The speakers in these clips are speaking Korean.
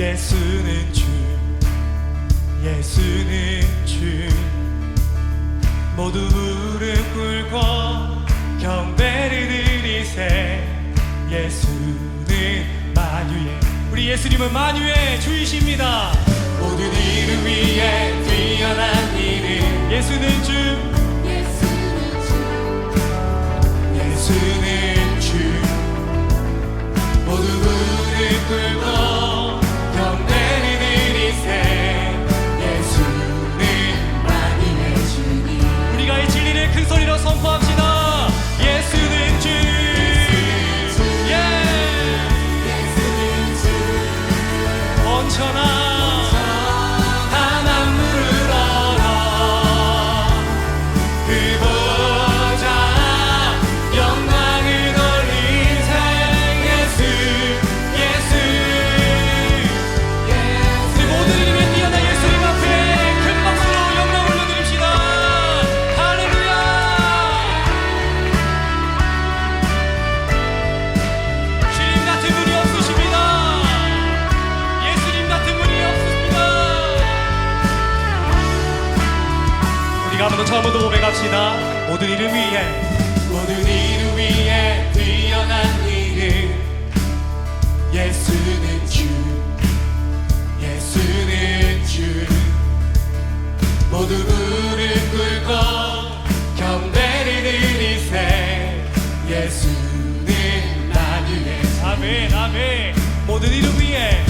예수는 주 예수는 주. 모두 무릎 꿇고 경배를 드리세. 예수는 만유의 우리 예수님은 만유의 주이십니다. 모든 이름 위에 뛰어난 이름 예수는 주. 한번 더 처음부터 고백합시다. 모든 이름 위에 모든 이름 위에 뛰어난 이름. 예수는 주 예수는 주. 모두 무릎 꿇고 경배를 드리세. 예수는 나를 아멘 아멘. 모든 이름 위에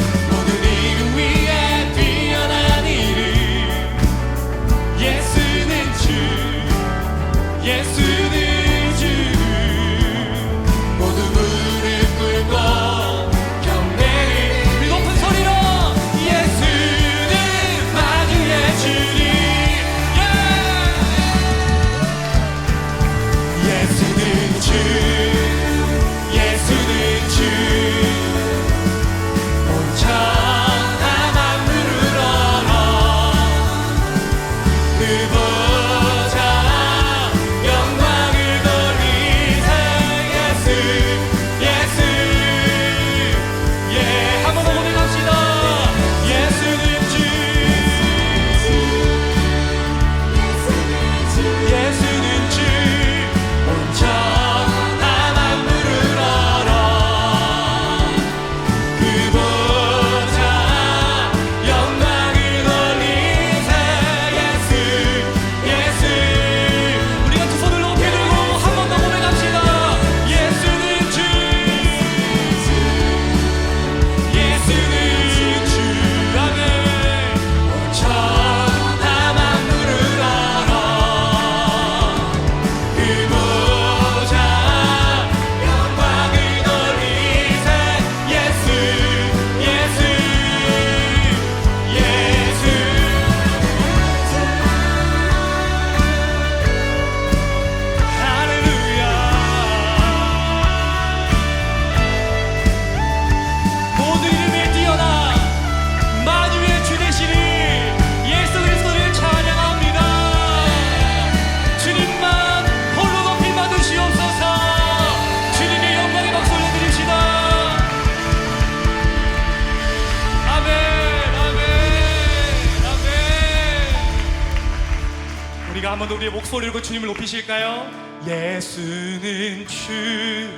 우리가 한번 더 우리의 목소리로 그 주님을 높이실까요? 예수는 주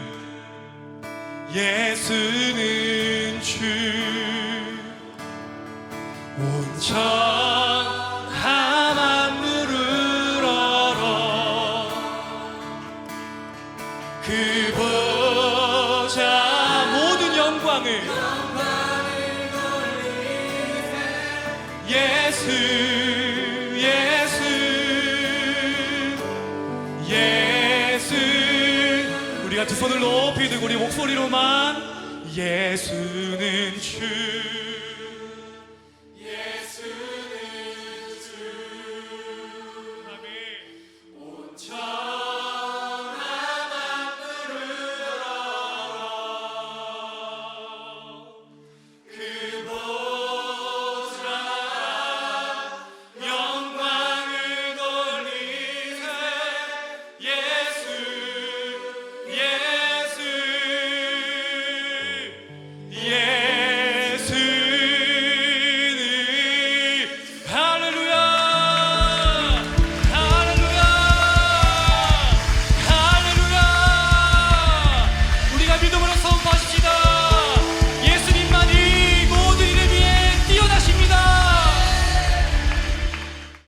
예수는 주 온천한 만물을 알아 그 보좌 모든 영광을 예수 예수 손을 높이 들고 우리 목소리로만 예수는 주